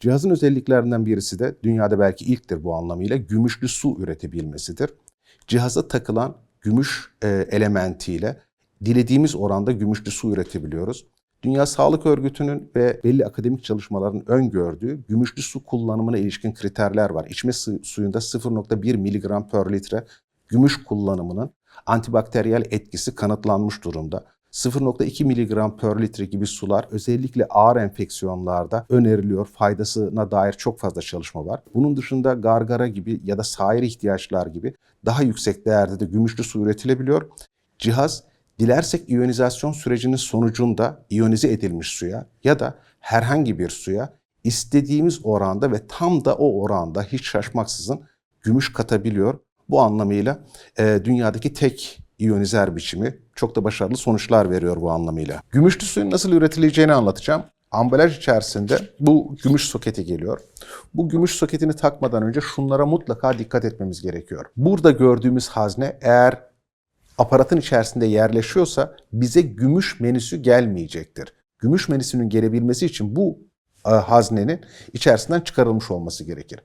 Cihazın özelliklerinden birisi de dünyada belki ilktir bu anlamıyla gümüşlü su üretebilmesidir. Cihaza takılan gümüş e, elementiyle dilediğimiz oranda gümüşlü su üretebiliyoruz. Dünya Sağlık Örgütü'nün ve belli akademik çalışmaların öngördüğü gümüşlü su kullanımına ilişkin kriterler var. İçme su- suyunda 0.1 miligram per litre gümüş kullanımının antibakteriyel etkisi kanıtlanmış durumda. 0.2 miligram per litre gibi sular özellikle ağır enfeksiyonlarda öneriliyor. Faydasına dair çok fazla çalışma var. Bunun dışında gargara gibi ya da sair ihtiyaçlar gibi daha yüksek değerde de gümüşlü su üretilebiliyor. Cihaz dilersek iyonizasyon sürecinin sonucunda iyonize edilmiş suya ya da herhangi bir suya istediğimiz oranda ve tam da o oranda hiç şaşmaksızın gümüş katabiliyor. Bu anlamıyla e, dünyadaki tek iyonizer biçimi çok da başarılı sonuçlar veriyor bu anlamıyla. Gümüşlü suyun nasıl üretileceğini anlatacağım. Ambalaj içerisinde bu gümüş soketi geliyor. Bu gümüş soketini takmadan önce şunlara mutlaka dikkat etmemiz gerekiyor. Burada gördüğümüz hazne eğer aparatın içerisinde yerleşiyorsa bize gümüş menüsü gelmeyecektir. Gümüş menüsünün gelebilmesi için bu e, haznenin içerisinden çıkarılmış olması gerekir.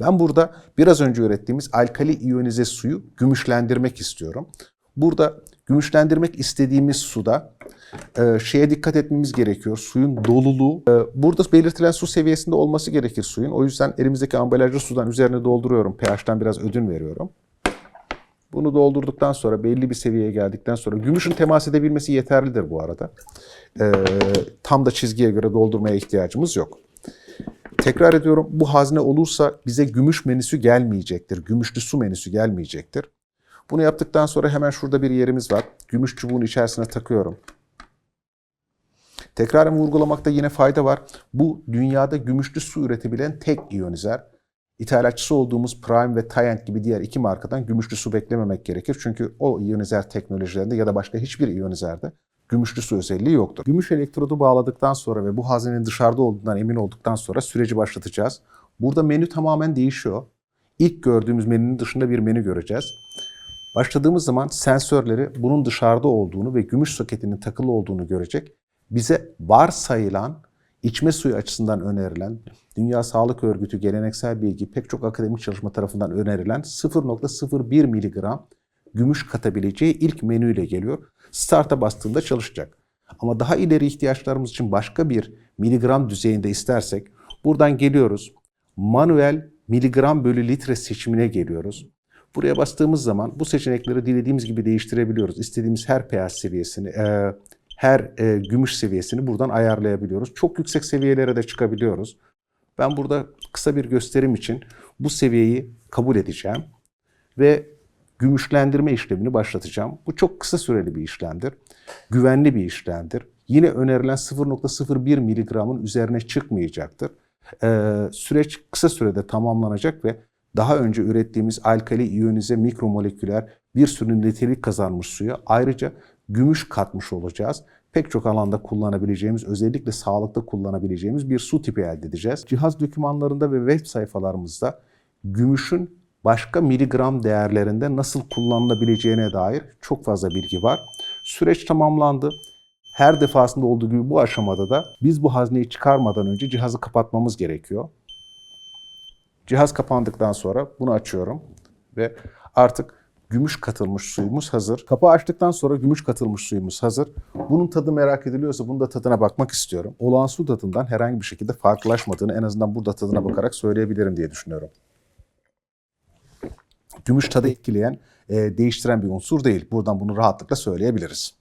Ben burada biraz önce ürettiğimiz alkali iyonize suyu gümüşlendirmek istiyorum. Burada gümüşlendirmek istediğimiz suda e, şeye dikkat etmemiz gerekiyor. Suyun doluluğu. e, burada belirtilen su seviyesinde olması gerekir suyun. O yüzden elimizdeki ambalajlı sudan üzerine dolduruyorum. pH'ten biraz ödün veriyorum. Bunu doldurduktan sonra belli bir seviyeye geldikten sonra gümüşün temas edebilmesi yeterlidir bu arada. Ee, tam da çizgiye göre doldurmaya ihtiyacımız yok. Tekrar ediyorum bu hazne olursa bize gümüş menüsü gelmeyecektir. Gümüşlü su menüsü gelmeyecektir. Bunu yaptıktan sonra hemen şurada bir yerimiz var. Gümüş çubuğun içerisine takıyorum. Tekraren vurgulamakta yine fayda var. Bu dünyada gümüşlü su üretebilen tek iyonizer. İthalatçısı olduğumuz Prime ve Tyent gibi diğer iki markadan gümüşlü su beklememek gerekir. Çünkü o iyonizer teknolojilerinde ya da başka hiçbir iyonizerde gümüşlü su özelliği yoktur. Gümüş elektrodu bağladıktan sonra ve bu haznenin dışarıda olduğundan emin olduktan sonra süreci başlatacağız. Burada menü tamamen değişiyor. İlk gördüğümüz menünün dışında bir menü göreceğiz. Başladığımız zaman sensörleri bunun dışarıda olduğunu ve gümüş soketinin takılı olduğunu görecek. Bize varsayılan içme suyu açısından önerilen, Dünya Sağlık Örgütü geleneksel bilgi pek çok akademik çalışma tarafından önerilen 0.01 miligram gümüş katabileceği ilk menüyle geliyor. Start'a bastığında çalışacak. Ama daha ileri ihtiyaçlarımız için başka bir miligram düzeyinde istersek buradan geliyoruz. Manuel miligram bölü litre seçimine geliyoruz. Buraya bastığımız zaman bu seçenekleri dilediğimiz gibi değiştirebiliyoruz. İstediğimiz her pH seviyesini, e, her e, gümüş seviyesini buradan ayarlayabiliyoruz. Çok yüksek seviyelere de çıkabiliyoruz. Ben burada kısa bir gösterim için bu seviyeyi kabul edeceğim ve gümüşlendirme işlemini başlatacağım. Bu çok kısa süreli bir işlemdir. Güvenli bir işlemdir. Yine önerilen 0.01 miligramın üzerine çıkmayacaktır. Ee, süreç kısa sürede tamamlanacak ve daha önce ürettiğimiz alkali iyonize mikromoleküler bir sürü nitelik kazanmış suya ayrıca gümüş katmış olacağız. Pek çok alanda kullanabileceğimiz, özellikle sağlıkta kullanabileceğimiz bir su tipi elde edeceğiz. Cihaz dokümanlarında ve web sayfalarımızda gümüşün başka miligram değerlerinde nasıl kullanılabileceğine dair çok fazla bilgi var. Süreç tamamlandı. Her defasında olduğu gibi bu aşamada da biz bu hazneyi çıkarmadan önce cihazı kapatmamız gerekiyor. Cihaz kapandıktan sonra bunu açıyorum ve artık gümüş katılmış suyumuz hazır. Kapağı açtıktan sonra gümüş katılmış suyumuz hazır. Bunun tadı merak ediliyorsa bunun da tadına bakmak istiyorum. Olağan su tadından herhangi bir şekilde farklılaşmadığını en azından burada tadına bakarak söyleyebilirim diye düşünüyorum. Gümüş tadı etkileyen, e, değiştiren bir unsur değil. Buradan bunu rahatlıkla söyleyebiliriz.